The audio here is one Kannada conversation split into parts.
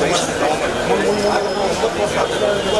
Thank you.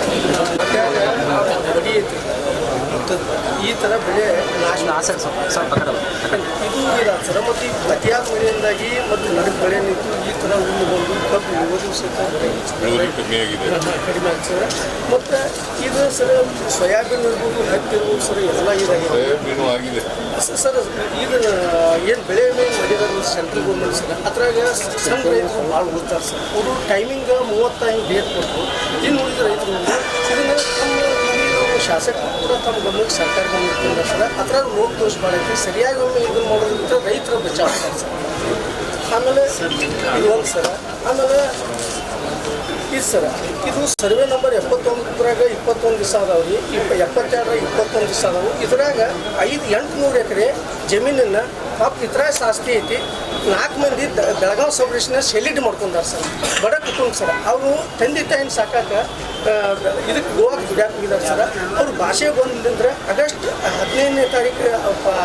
ಈ ಥರ ಬೆಳೆ ನಾಶ ಇದು ಇದಾದ ಸರ್ ಮತ್ತು ಈ ಅತಿಯಾದ ಮಳೆಯಿಂದಾಗಿ ಮತ್ತು ನಡುಕ್ ಬೆಳೆ ನಿಂತು ಈ ಥರ ಒಂದು ಬಂದು ಕಬ್ಬು ಓದು ಸಹಿತ ಕಡಿಮೆ ಆಗಿದೆ. ಕಡಿಮೆ ಆಗ್ತದೆ. ಮತ್ತು ಇದು ಸರ ಸೋಯಾಬೀನ್ ಇರ್ಬೋದು ಹತ್ತಿ ಇರ್ಬೋದು ಸರ್ ಎಲ್ಲ ಇದಾಗಿದೆ. ಸರ್ ಇದು ಏನು ಬೆಳೆ ಮೇಲೆ ಮಾಡಿರೋದು ಸೆಂಟ್ರಲ್ ಗೌರ್ಮೆಂಟ್ ಸರ್ ಅದ್ರಾಗ ಸಣ್ಣ ರೈತರು ಭಾಳ ಉಳಿತಾರೆ ಸರ್. ಅವರು ಟೈಮಿಂಗ್ ಮೂವತ್ತೈದು ಡೇಟ್ ಕೊಟ್ಟು ಇನ್ನು ಉಳಿದ ರೈತರು ಶಾಸಕರು ಕೂಡ ತಮ್ಮ ಗಮನಕ್ಕೆ ಸರ್ಕಾರ ತಂದ ಸರ್ ಅದ್ರಾಗ ಲೋಕ ದೋಷ ಭಾಳ ಐತಿ ಸರಿಯಾಗಿ ಒಮ್ಮೆ ಇದನ್ನು ಮಾಡೋದ್ರಿಂದ ರೈತರ ಬಚಾವ್ ಆಮೇಲೆ ಇದು ಒಂದು ಸರ. ಆಮೇಲೆ ಇದು ಸರ್ ಇದು ಸರ್ವೆ ನಂಬರ್ ಎಪ್ಪತ್ತೊಂದರಾಗ ಇಪ್ಪತ್ತೊಂದು ದಿವಸ ಅದಾವ ರೀ. ಇಪ್ಪ ಎಪ್ಪತ್ತೆರಡರ ಇಪ್ಪತ್ತೊಂದು ದಿವಸ ಅದಾವು. ಇದ್ರಾಗ ಐದು ಎಂಟುನೂರು ಎಕರೆ ಜಮೀನನ್ನು ಪಾಪ ಇತರ ಆಸ್ತಿ ಐತಿ. ನಾಲ್ಕು ಮಂದಿ ಬೆಳಗಾವಿ ಸಬ್ ಡಿವಿಷನ್ ಸೆಲಿಡ್ ಮಾಡ್ಕೊಂಡಾರ ಸರ್. ಬಡ ಕುಟುಂಬ ಸರ್. ಅವರು ತಂದೆ ತಾಯಿನ ಸಾಕಾಕ ಇದಕ್ಕೆ ಗೋವಾಕ್ಕೆ ದುಡ್ಯಾಕೆ ಹೋಗಿದ್ದಾರೆ ಸರ್. ಅವ್ರ ಭಾಷೆ ಬಂದ್ರೆ ಆಗಸ್ಟ್ ಹದಿನೈದನೇ ತಾರೀಕು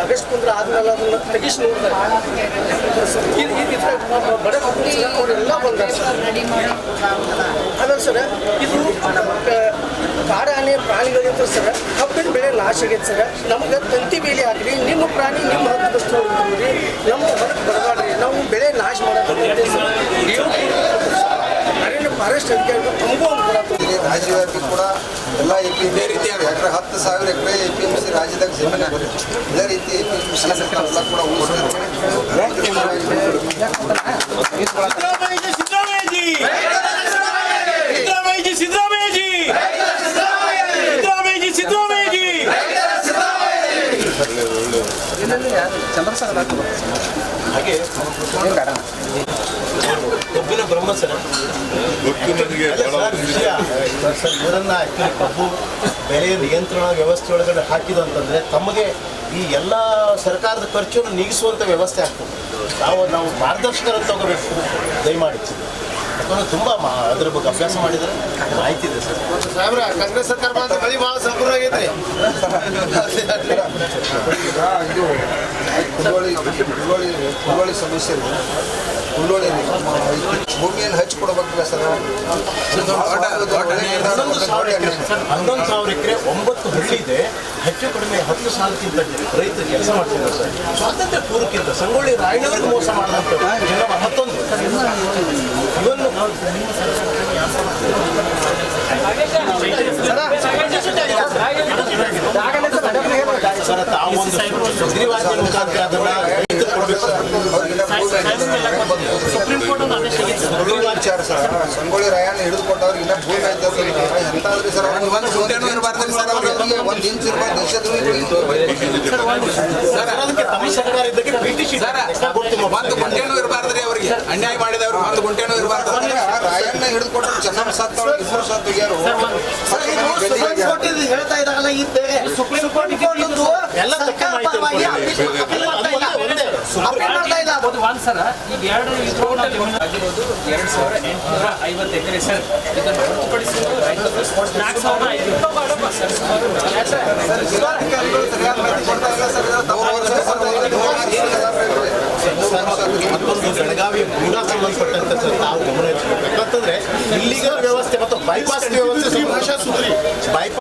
ಆಗಸ್ಟ್ ಬಂದ್ರೆ ಆದ್ಮೇಲೆ ಅದನ್ನ ತೆಗಿಸಿ ನೋಡ್ತಾರೆ. ಬಡ ಕುಟುಂಬ ಅವರೆಲ್ಲ ಬಂದಾರ ಸರ್. ರೆಡಿ ಸರ ಇದು ನಮ್ಮ ಕಾಡಾನೆ ಪ್ರಾಣಿಗಳಿಂದ ಸರ್ ಕಬ್ಬಿನ ಬೆಳೆ ನಾಶ ಆಗೈತೆ ಸರ್ ನಮ್ಗೆ ತಂತಿ ಬೇಲಿ ಹಾಕ್ರಿ ನಿಮ್ಮ ಪ್ರಾಣಿ ನಿಮ್ಮ ಹಕ್ಕದಷ್ಟು ರೀ ನಮ್ಮ ಹೊರಗೆ ಬರಬಾರ್ರಿ ನಾವು ಬೆಳೆ ನಾಶ ಮಾಡೋದು ಸರ್. ಅರಣ್ಯ ಫಾರೆಸ್ಟ್ ಅಧಿಕಾರಿಗಳು ತಮಗೂ ಇಲ್ಲಿ ರಾಜ್ಯವ್ಯಾಪಿ ಕೂಡ ಎಲ್ಲ ಎ ಪಿ ಎಕರೆ ಹತ್ತು ಸಾವಿರ ಎಕರೆ ಎ ಪಿ ಎಂ ಸಿ ರಾಜ್ಯದಾಗ ಜಮೀನು ಆಗುತ್ತೆ ಇದೇ ರೀತಿ ಎ ಪಿ ಎಂ ಸಿ ಕೂಡ ಸಿದ್ದರಾಮಯ್ಯಜಿ ಕಬ್ಬಿನ ಬ್ರಹ್ಮ ಸರ್ ಗೊತ್ತು ನನಗೆ ಬಹಳ ವಿಷಯ ಸರ್ ಇವರನ್ನ ಆಕ್ಚುಲಿ ಕಬ್ಬು ಬೆಲೆ ನಿಯಂತ್ರಣ ವ್ಯವಸ್ಥೆ ಒಳಗಡೆ ಹಾಕಿದ್ದು ಅಂತಂದ್ರೆ ತಮಗೆ ಈ ಎಲ್ಲ ಸರ್ಕಾರದ ಖರ್ಚನ್ನು ನೀಗಿಸುವಂತ ವ್ಯವಸ್ಥೆ ಆಗ್ತದೆ ನಾವು ನಾವು ಪಾರದರ್ಶಕರನ್ನು ತಗೋಬೇಕು ದಯಮಾಡಿ ಯಾಕಂದ್ರೆ ತುಂಬಾ ಮಾ- ಅದ್ರ ಬಗ್ಗೆ ಅಭ್ಯಾಸ ಮಾಡಿದ್ರೆ ಮಾಹಿತಿ ಇದೆ ಸರ್. ಸಾಹೇಬ್ರ ಕಾಂಗ್ರೆಸ್ ಸರ್ಕಾರ ಬಂದ ಬಳಿ ಭಾಳ ಸಂಪೂರ್ಣ ಆಗೈತೆ. ಹುಬ್ಬಳ್ಳಿ ಸಮಸ್ಯೆ ಇದೆ. ಹುಡುಗಳಿ ಭೂಮಿಯನ್ನು ಹಚ್ಚಿ ಕೊಡ್ಬೇಕಲ್ಲ ಸರ್ ಹನ್ನೊಂದು ಸಾವಿರ ಎಕರೆ ಒಂಬತ್ತು ಹಳ್ಳಿ ಇದೆ. ಹೆಚ್ಚು ಕಡಿಮೆ ಹತ್ತು ಸಾವಿರಕ್ಕಿಂತ ರೈತರು ಕೆಲಸ ಮಾಡ್ತಿದ್ದಾರೆ ಸರ್. ಸ್ವಾತಂತ್ರ್ಯ ಪೂರ್ವಕ್ಕಿಂತ ಸಂಗೊಳ್ಳಿ ರಾಯಣ್ಣವ್ರಿಗೆ ಮೋಸ ಮಾಡಿದಂಥ ಇವನ್ನು ಸರ್ ತಾವು ಒಂದು ಸುಗ್ರೀವಾಜ್ಞೆ ಮುಖಾಂತರ ಅದನ್ನ ಕೊಡ್ಬೇಕು ವಿಚಾರ ಸರ್ ಸಂಗೊಳ್ಳಿ ರಾಯಣ್ಣ ಹಿಡಿದು ಕೊಟ್ಟವ್ರಿಗೆ ಇನ್ನ ಭೂಮಿ ಎಂತಾದ್ರಿ ಸರ್ ಒಂದು ಗುಂಟೆನೂ ಇರಬಾರ್ದು ಸರ್ ಅವ್ರಿಗೆ ಒಂದು ಇಂಚ್ ಇರಬಾರ್ದು ಸರ್ ಅದಕ್ಕೆ ತಮ್ಮ ಸರ್ಕಾರ ಇದ್ದಕ್ಕೆ ಬ್ರಿಟಿಷ್ ಒಂದು ಗುಂಟೆನೂ ಇರಬಾರ್ದು ಅನ್ಯಾಯ ಮಾಡಿದವರು ಒಂದು ಗುಂಟೆನೂ ಇರಬಾರ್ದು ರಾಯಣ್ಣ ಹಿಡಿದುಕೊಂಡು ಚೆನ್ನಮ್ಮ ಸತ್ತವ್ರು ಇಬ್ಬರು ಸತ್ತು ಯಾರು ಹೇಳ್ತಾ ಇದ್ದಾಗಲ್ಲ ಬೇರೆ ಸುಪ್ರೀಂ ಕೋರ್ಟ್ ಎಲ್ಲ. ಒಂದೇ, ಸರ್ ಸರ್ ಸರ್ ಈಗ ಎರಡು ಆಗಿರೋದು ಎರಡು ಸಾವಿರ ಎಂಟುನೂರ ಐವತ್ತು ಎಕರೆ ಸರ್ ಇದನ್ನು ಹೊರತುಪಡಿಸಿ ನಾಲ್ಕು ಸಾವಿರ ಸರ್ ಸರ್ ಜಿಲ್ಲಾಧಿಕಾರಿಗಳು ಸರಿಯಾದ ಬೆಳಗಾವಿ ಕೂಡ ಸಂಬಂಧಪಟ್ಟಂತೆ ತಾವು ಗಮನ ಹರಿಸಬೇಕು. ಯಾಕಂತಂದ್ರೆ ಇಲ್ಲಿಗ ವ್ಯವಸ್ಥೆ ಮತ್ತು ಬೈಪಾಸ್ ವ್ಯವಸ್ಥೆ ಬೈಪಾಸ್